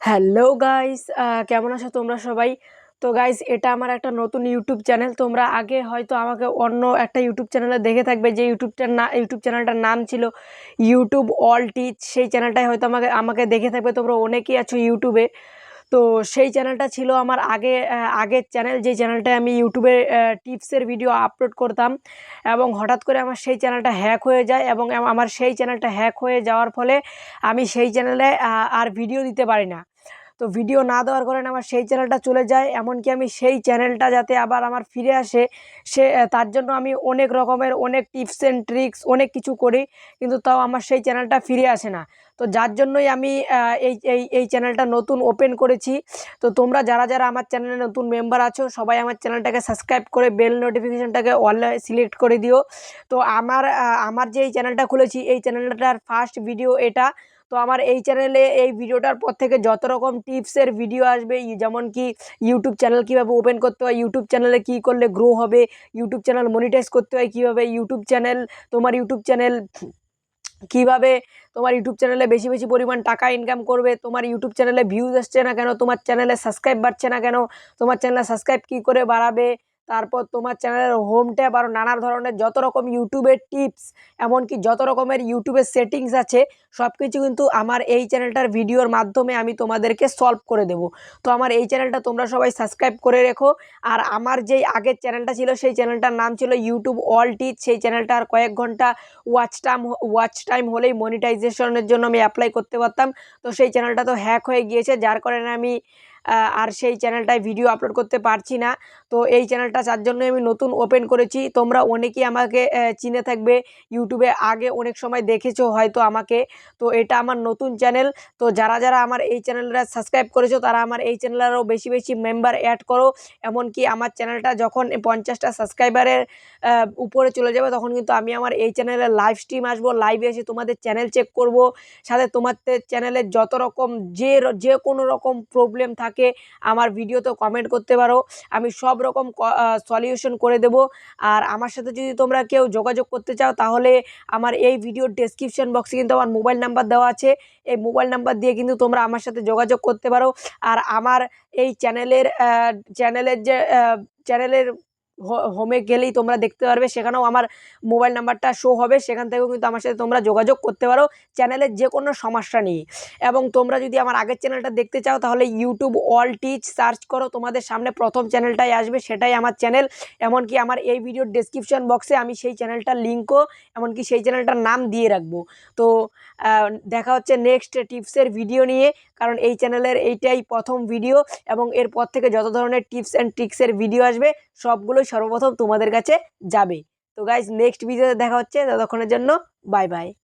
Hello guys কেমন আছো তোমরা সবাই? তো গাইস এটা আমার একটা নতুন ইউটিউব চ্যানেল তোমরা আগে হয়তো আমাকে অন্য একটা ইউটিউব চ্যানেলে দেখে থাকবে যে ইউটিউবটার না ইউটিউব চ্যানেলটার নাম ছিল ইউটিউব অল টিচ সেই চ্যানেলটাই হয়তো আমাকে আমাকে দেখে থাকবে। তোমরা অনেকেই আছো ইউটিউবে তো সেই চ্যানেলটা ছিল আমার আগে আগের চ্যানেল যে চ্যানেলটায় আমি ইউটিউবে টিপসের ভিডিও আপলোড করতাম এবং হঠাৎ করে আমার সেই চ্যানেলটা হ্যাক হয়ে যায় এবং আমার সেই চ্যানেলটা হ্যাক হয়ে যাওয়ার ফলে আমি সেই চ্যানেলে আর ভিডিও দিতে পারি না। তো ভিডিও না দেওয়ার কারণে আমার সেই চ্যানেলটা চলে যায়। এমনকি আমি সেই চ্যানেলটা যাতে আবার আমার ফিরে আসে, সে তার জন্য আমি অনেক রকমের অনেক টিপস অ্যান্ড ট্রিক্স অনেক কিছু করি, কিন্তু তাও আমার সেই চ্যানেলটা ফিরে আসে না। তো যার জন্যই আমি এই এই এই চ্যানেলটা নতুন ওপেন করেছি। তো তোমরা যারা যারা আমার চ্যানেলে নতুন মেম্বার আছো, সবাই আমার চ্যানেলটাকে সাবস্ক্রাইব করে বেল নোটিফিকেশানটাকে অনলাইন সিলেক্ট করে দিও। তো আমার আমার যে এই চ্যানেলটা খুলেছি, এই চ্যানেলটার ফার্স্ট ভিডিও এটা। তো আমার এই চ্যানেলে এই ভিডিওটার পর থেকে যত রকম টিপসের ভিডিও আসবে যেমন কি ইউটিউব চ্যানেল কীভাবে ওপেন করতে হয় ইউটিউব চ্যানেলে কী করলে গ্রো হবে ইউটিউব চ্যানেল মনিটাইজ করতে হয় কীভাবে ইউটিউব চ্যানেল তোমার ইউটিউব চ্যানেল কীভাবে, তোমার ইউটিউব চ্যানেলে বেশি বেশি পরিমাণ টাকা ইনকাম করবে, তোমার ইউটিউব চ্যানেলে ভিউজ আসছে না কেন, তোমার চ্যানেলে সাবস্ক্রাইব বাড়ছে না কেন, তোমার চ্যানেলে সাবস্ক্রাইব কী করে বাড়াবে তারপর তোমার চ্যানেলের হোম ট্যাব আরও নানা ধরনের যত রকম ইউটিউবের টিপস এমনকি যত রকমের ইউটিউবের সেটিংস আছে সব কিছু কিন্তু আমার এই চ্যানেলটার ভিডিওর মাধ্যমে আমি তোমাদেরকে সলভ করে দেব। তো আমার এই চ্যানেলটা তোমরা সবাই সাবস্ক্রাইব করে রেখো। আর আমার যেই আগের চ্যানেলটা ছিল, সেই চ্যানেলটার নাম ছিল ইউটিউব অল টিচ সেই চ্যানেলটা আর কয়েক ঘণ্টা ওয়াচ টাইম ওয়াচ টাইম হলেই মনিটাইজেশনের জন্য আমি অ্যাপ্লাই করতে পারতাম। তো সেই চ্যানেলটা তো হ্যাক হয়ে গিয়েছে। যার কারণে আমি আর সেই চ্যানেলটায় ভিডিও আপলোড করতে পারছি না। তো এই চ্যানেলটা যার জন্যই আমি নতুন ওপেন করেছি। তোমরা অনেকেই আমাকে চিনে থাকবে। ইউটিউবে আগে অনেক সময় দেখেছ হয়তো আমাকে। তো এটা আমার নতুন চ্যানেল তো যারা যারা আমার এই চ্যানেলটা সাবস্ক্রাইব করেছ, তারা আমার এই চ্যানেলেরও বেশি বেশি মেম্বার অ্যাড করো। এমনকি আমার চ্যানেলটা যখন পঞ্চাশটা সাবস্ক্রাইবারের উপরে চলে যাবে, তখন কিন্তু আমি আমার এই চ্যানেলে লাইভ স্ট্রিম আসব। লাইভে এসে তোমাদের চ্যানেল চেক করব। সাথে তোমাদের চ্যানেলের যত রকম যে যে কোনো রকম প্রবলেম থাকে থাকে আমার ভিডিওতে কমেন্ট করতে পারো। আমি সব রকম সলিউশন করে দেব। আর আমার সাথে যদি তোমরা কেউ যোগাযোগ করতে চাও, তাহলে আমার এই ভিডিওর ডেসক্রিপশন বক্সে কিন্তু আমার মোবাইল নাম্বার দেওয়া আছে। এই মোবাইল নাম্বার দিয়ে কিন্তু তোমরা আমার সাথে যোগাযোগ করতে পারো। আর আমার এই চ্যানেলের চ্যানেলের যে চ্যানেলের হোমে গেলেই তোমরা দেখতে পারবে। সেখানেও আমার মোবাইল নাম্বারটা শো হবে। সেখান থেকেও কিন্তু আমার সাথে তোমরা যোগাযোগ করতে পারো চ্যানেলের যে কোনো সমস্যা নিয়ে। এবং তোমরা যদি আমার আগের চ্যানেলটা দেখতে চাও, তাহলে ইউটিউব অল টিচ সার্চ করো। তোমাদের সামনে প্রথম চ্যানেলটাই আসবে, সেটাই আমার চ্যানেল এমনকি আমার এই ভিডিওর ডেসক্রিপশন বক্সে আমি সেই চ্যানেলটার লিঙ্কও এমনকি সেই চ্যানেলটার নাম দিয়ে রাখব। তো দেখা হচ্ছে নেক্সট টিপসের ভিডিও নিয়ে। কারণ এই চ্যানেলের এইটাই প্রথম ভিডিও এবং এরপর থেকে যত ধরনের টিপস অ্যান্ড ট্রিক্সের ভিডিও আসবে, সবগুলোই সর্বপ্রথম তোমাদের কাছে যাবে। তো গাইজ নেক্সট ভিডিওতে দেখা হচ্ছে। ততক্ষণের জন্য বাই বাই